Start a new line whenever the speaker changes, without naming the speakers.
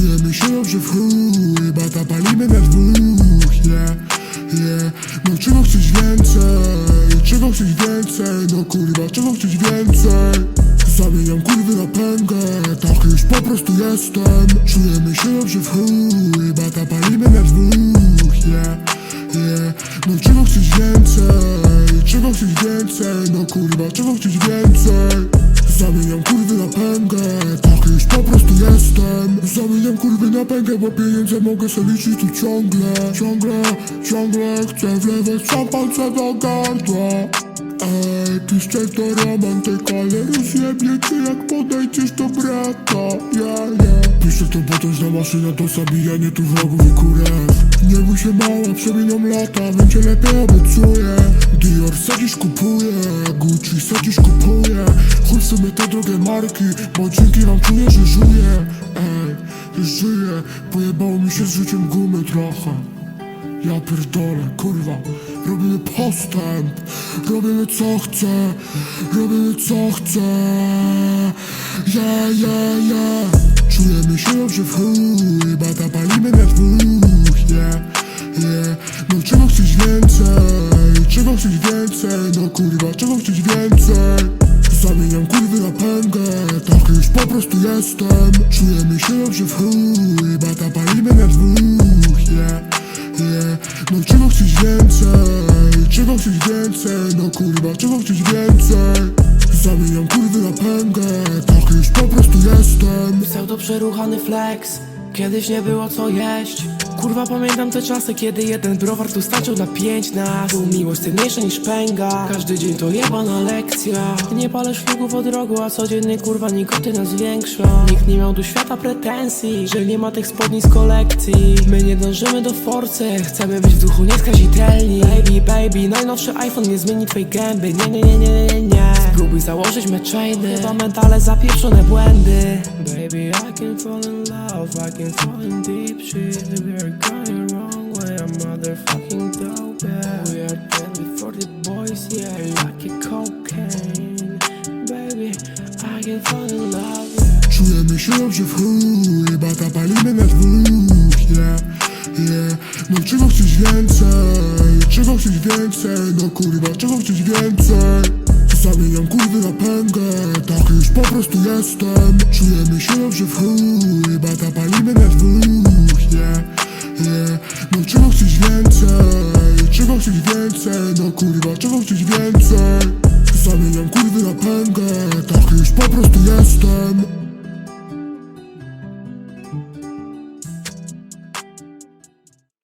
Czujemy się dobrze w chuj, bata palimy na dwóch, yeah, yeah. No czego chcieć więcej, czego chcieć więcej, no kurwa, czego chcieć więcej? Zamieniam kurwy na pęgę, tak już po prostu jestem. Czujemy się dobrze w chuj, bata palimy na dwóch, yeah, yeah. No czego chcieć więcej, czego chcieć więcej, no kurwa, czego chcieć więcej już po prostu jestem. Zamieniam kurwy na pęgę, bo pieniądze mogę sobie liczyć tu ciągle. Ciągle, ciągle chcę wlewać szampance do gardła Ej, piszcie to romantyk, ale rozjebie cię jak podejdziesz do brata. Yeah, yeah Piszę to potężna maszyna, to zabijanie tu wrogów i kurew Nie bój się mała, przeminą lata, będzie lepiej obiecuję. Dior sadzisz kupuje, Gucci sadzisz kupuje Chuj w sumie te drogie marki, bo dzięki wam czuję, że żyję. Ej, żyję, pojebało mi się z życiem gumy trochę. Ja pierdolę, kurwa Robimy postęp. Robimy co chcę. Robimy co chcę. Yeah, yeah, yeah. Czujemy się dobrze w chuj Bata palimy na dwóch Yeah, yeah. No czego chcieć więcej? Czego chcieć więcej? No kurwa, czego chcieć więcej? Zamieniam kurwy na pęgę. Tak już po prostu jestem. Czujemy się dobrze w chuj Bata palimy na dwóch Yeah yeah. No czego chcieć więcej, czego chcieć więcej No kurwa, czego chcieć więcej. Zamieniam kurwy na pęgę, tak już po prostu jestem.
Pseudo przeruchany flex Kiedyś nie było co jeść. Kurwa pamiętam te czasy, kiedy jeden browar tu na pięć nas. Tu miłość cenniejsza niż pęga. Każdy dzień to jebana lekcja Nie palę szlugów od rogu, a codziennie kurwa nikoty nas zwiększa Nikt nie miał do świata pretensji Że nie ma tych spodni z kolekcji. My nie dążymy do forcy Chcemy być w duchu nieskazitelni. Baby, baby, najnowszy iPhone nie zmieni twej gęby. Nie, nie, nie, nie, nie, nie Spróbuj założyć me chainy Chyba mentale zapieprzone błędy. Baby, I can fall in love I can fall in deep shit. We are going wrong way I'm motherfucking dope yeah. We are dead before the boys Yeah, like a cocaine. Baby, I can fall in love yeah.
Czujemy się dobrze w chuj, bata palimy na dwóch Yeah, yeah. No czego chcieć więcej, czego chcieć więcej? No kurwa, czego chcieć więcej Zabijam kurwy na pęgę Tak już po prostu jestem Czujemy się dobrze w chuj Bata palimy na dwóch Yeah, yeah No czego chcesz więcej? Czego chcesz więcej? No kurwa, czego chcesz więcej? Zamieniam kurwy na pęgę Tak już po prostu jestem